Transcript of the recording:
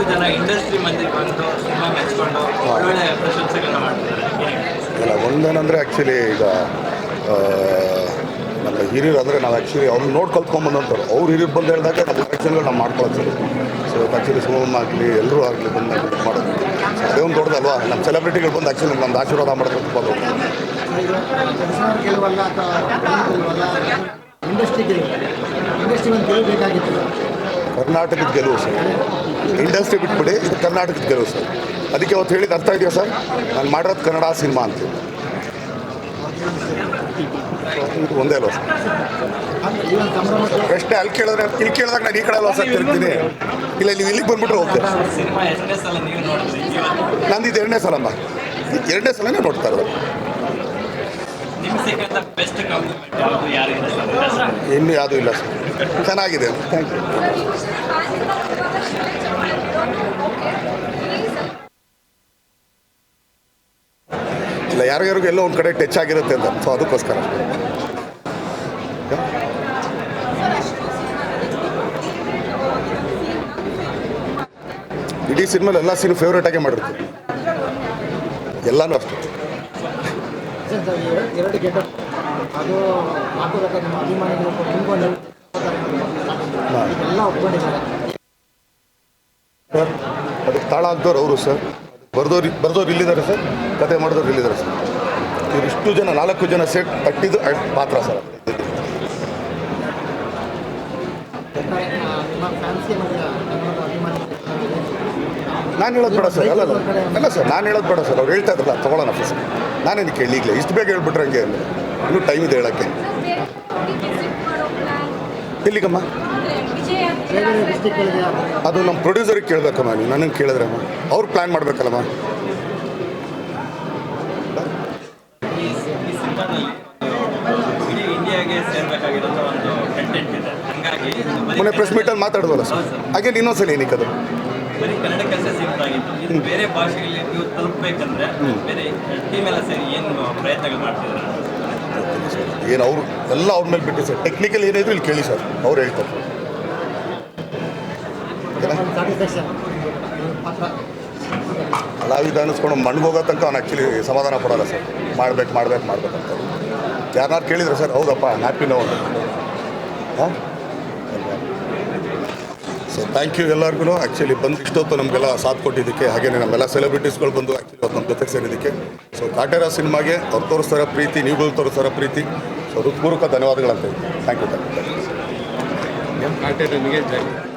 ಸಾಕಷ್ಟು ಜನ ಇಂಡಸ್ಟ್ರಿ ಮಂದಿ ಬಂದು ಸಿನಿಮಾ ಮೆಚ್ಕೊಂಡು ಒಳ್ಳೊಳ್ಳೆ ಪ್ರಶಂಸೆಗಳನ್ನ ಮಾಡ್ತಿದ್ದಾರೆ. ಒಂದೇನಂದ್ರೆ ಆಕ್ಚುಲಿ ಆ್ಯಕ್ಚುಲಿ ಈಗ ನಮ್ಮ ಹಿರಿಯರು ಅಂದರೆ ನಾವು ಆ್ಯಕ್ಚುಲಿ ಅವ್ರು ನೋಡಿ ಕಲ್ತ್ಕೊಂಬಂದಂಥವ್ರು ಅವ್ರು ಹಿರಿಯರು ಬಂದು ಹೇಳಿದಾಗ ನಮ್ಮ ಕರೆಕ್ಷನ್ಗಳು ನಾವು ಮಾಡ್ಕೊಳ್ತೀವಿ ಸೊ ಆ್ಯಕ್ಚುಲಿ ಸುಮಮ್ಮ ಆಗಲಿ ಎಲ್ಲರೂ ಆಗಲಿ ಬಂದು ನಾವು ಇದು ಮಾಡೋದು. ಅದೇ ಒಂದು ದೊಡ್ಡದಲ್ವಾ? ನಮ್ಮ ಸೆಲೆಬ್ರಿಟಿಗಳು ಬಂದು ಆ್ಯಕ್ಚುಲಿ ನಮ್ಮ ಆಶೀರ್ವಾದ ಮಾಡೋದು ತುಂಬ ದೊಡ್ಡ ಗೆಲುವಲ್ಲ ಇಂಡಸ್ಟ್ರಿ ಒಂದು ಕೇಳಬೇಕಾಗಿತ್ತು. ಬೇಕಾಗಿತ್ತು ಕರ್ನಾಟಕದ ಗೆಲುವು ಸರ್. ಇಂಡಸ್ಟ್ರಿ ಬಿಟ್ಬಿಡಿ ಇದು ಕರ್ನಾಟಕದ ಗೆಲುವು ಸರ್. ಅದಕ್ಕೆ ಅವತ್ತು ಹೇಳಿದ ಅರ್ಥ ಇದೆಯಾ ಸರ್? ನಾನು ಮಾಡಿರೋದು ಕನ್ನಡ ಸಿನಿಮಾ ಅಂತ. ಇದು ಒಂದೇ ಅಲ್ವಾ ಸರ್? ಪ್ರಶ್ನೆ ಅಲ್ಲಿ ಕೇಳಿದ್ರೆ ಇಲ್ಲಿ ಕೇಳಿದಾಗ ನಾನು ಈ ಕಡೆ ಅಲ್ವಾ ಸರ್ ತಿರ್ತೀನಿ ಇಲ್ಲ ನೀವು ಇಲ್ಲಿಗೆ ಬಂದ್ಬಿಟ್ರೆ ಹೋಗ್ತೀರ ನಂದು ಇದು ಎರಡನೇ ಸಲಮ್ಮ ಎರಡನೇ ಸಲನೇ ನೋಡ್ತಾ ಇರೋದು. ಇನ್ನೂ ಯಾವುದೂ ಇಲ್ಲ ಸರ್. ಚೆನ್ನಾಗಿದೆ. ಥ್ಯಾಂಕ್ ಯು ಯಾರಿಗೂ ಎಲ್ಲೋ ಒಂದು ಕಡೆ ಟಚ್ ಆಗಿರುತ್ತೆ ಅಂತ. ಸೊ ಅದಕ್ಕೋಸ್ಕರ. ಇಡೀ ಸಿನಿಮಾ ಎಲ್ಲ ಸೀನು ಫೇವ್ರೇಟ್ ಆಗೇ ಮಾಡಿರ್ತೀವಿ ಎಲ್ಲನೂ ಅಷ್ಟೇ. ಎರಡು- ಅದು ಸರ್, ಅದಕ್ಕೆ ತಾಳ ಅವರು ಸರ್. ಬರ್ದೋರು ಬರ್ದೋರು ಇಲ್ಲಿದ್ದಾರೆ ಸರ್. ಕತೆ ಮಾಡಿದವ್ರು ಇಲ್ಲಿದ್ದಾರೆ ಸರ್. ಇಷ್ಟು ಜನ, ನಾಲ್ಕು ಜನ ಸೆಟ್ ತಟ್ಟಿದ್ದು ಪಾತ್ರ ಸರ್. ನಾನು ಹೇಳೋದು ಬೇಡ ಸರ್. ಅಲ್ಲ ಅಲ್ಲ ಸರ್, ನಾನು ಹೇಳೋದು ಬೇಡ ಸರ್. ಅವ್ರು ಹೇಳ್ತಾ ಇದ್ರಲ್ಲ, ತೊಗೊಳ್ಳೋಣ ಫಸ್ಟ್ ನಾನೇನು ಕೇಳಿ ಈಗಲೇ ಇಷ್ಟು ಬೇಗ ಹೇಳ್ಬಿಟ್ರೆ ಹಂಗೆ ಇನ್ನೂ ಟೈಮ್ ಇದೆ ಹೇಳೋಕ್ಕೆ. ಎಲ್ಲಿಗಮ್ಮ ಅದು ನಮ್ಮ ಪ್ರೊಡ್ಯೂಸರಿಗೆ ಕೇಳಬೇಕಮ್ಮ ನೀವು ನನಗೆ ಕೇಳಿದ್ರೆ ಅಮ್ಮ ಅವ್ರು ಪ್ಲ್ಯಾನ್ ಮಾಡಬೇಕಲ್ಲಮ್ಮ ಮೊನ್ನೆ ಪ್ರೆಸ್ ಮೀಟಲ್ಲಿ ಮಾತಾಡಿದ್ವಲ್ಲ ಸರ್ ಹಾಗೆ ಇನ್ನೊಂದ್ಸಲ ಏನಕ್ಕೆ ಅದು? ಬರೀ ಕನ್ನಡಕ್ಕಷ್ಟೇ ಸೀಮಿತ ಆಗಿತ್ತು. ಇದು ಬೇರೆ ಭಾಷೆಗಳಲ್ಲಿ ನೀವು ತಲುಪಬೇಕಂದ್ರೆ ಬೇರೆ ಟೀಮ್ ಎಲ್ಲ ಸೇರಿ ಏನು ಪ್ರಯತ್ನಗಳು ಮಾಡ್ತಿದ್ದಾರೆ ಏನು ಅವರು ಎಲ್ಲ ಅವ್ರ ಮೇಲೆ ಬಿಟ್ಟು ಸರ್ ಟೆಕ್ನಿಕಲ್ ಏನಿದ್ರು ಇಲ್ಲಿ ಕೇಳಿ ಸರ್ ಅವ್ರು ಹೇಳ್ತಾರೆ. ಸ್ಯಾಟಿಸ್ಫ್ಯಾಕ್ಷನ್ ಪಾತ್ರ ಕಲಾವಿದ ಅನ್ನಿಸ್ಕೊಂಡು ತನಕ ಅವ್ನು ಆ್ಯಕ್ಚುಲಿ ಸಮಾಧಾನ ಕೊಡೋಲ್ಲ ಸರ್. ಮಾಡ್ಬೇಕು ಮಾಡ್ಬೇಕು ಮಾಡ್ಬೇಕಂತ ಯಾರನ್ನಾರು ಕೇಳಿದ್ರೆ ಸರ್, ಹೌದಪ್ಪ ಹ್ಯಾಪಿ ನೋ ಹಾಂ? ಸೊ ಥ್ಯಾಂಕ್ ಯು ಎಲ್ಲರಿಗೂ ಆ್ಯಕ್ಚುಲಿ ಬಂದು ಇಷ್ಟೊತ್ತು ನಮಗೆಲ್ಲ ಸಾಥ್ ಕೊಟ್ಟಿದ್ದಕ್ಕೆ ಹಾಗೆಯೇ ನಮ್ಮೆಲ್ಲ ಸೆಲೆಬ್ರಿಟೀಸ್ಗಳು ಬಂದು ಆ್ಯಕ್ಚುಲಿ ಅವತ್ತು ನಮ್ಮ ಜೊತೆಗೆ ಸೇರಿದ್ದಕ್ಕೆ. ಸೊ ಕಾಟೇರ ಸಿನಿಮಾಗೆ ಅವ್ರು ತೋರಿಸ್ತಾರ ಪ್ರೀತಿ, ನೀವುಗಳು ತೋರಿಸ್ತಾರ ಪ್ರೀತಿ. ಸೊ ಹೃತ್ಪೂರ್ವಕ ಧನ್ಯವಾದಗಳಂತ ಥ್ಯಾಂಕ್ ಯು ಥ್ಯಾಂಕ್ ಯು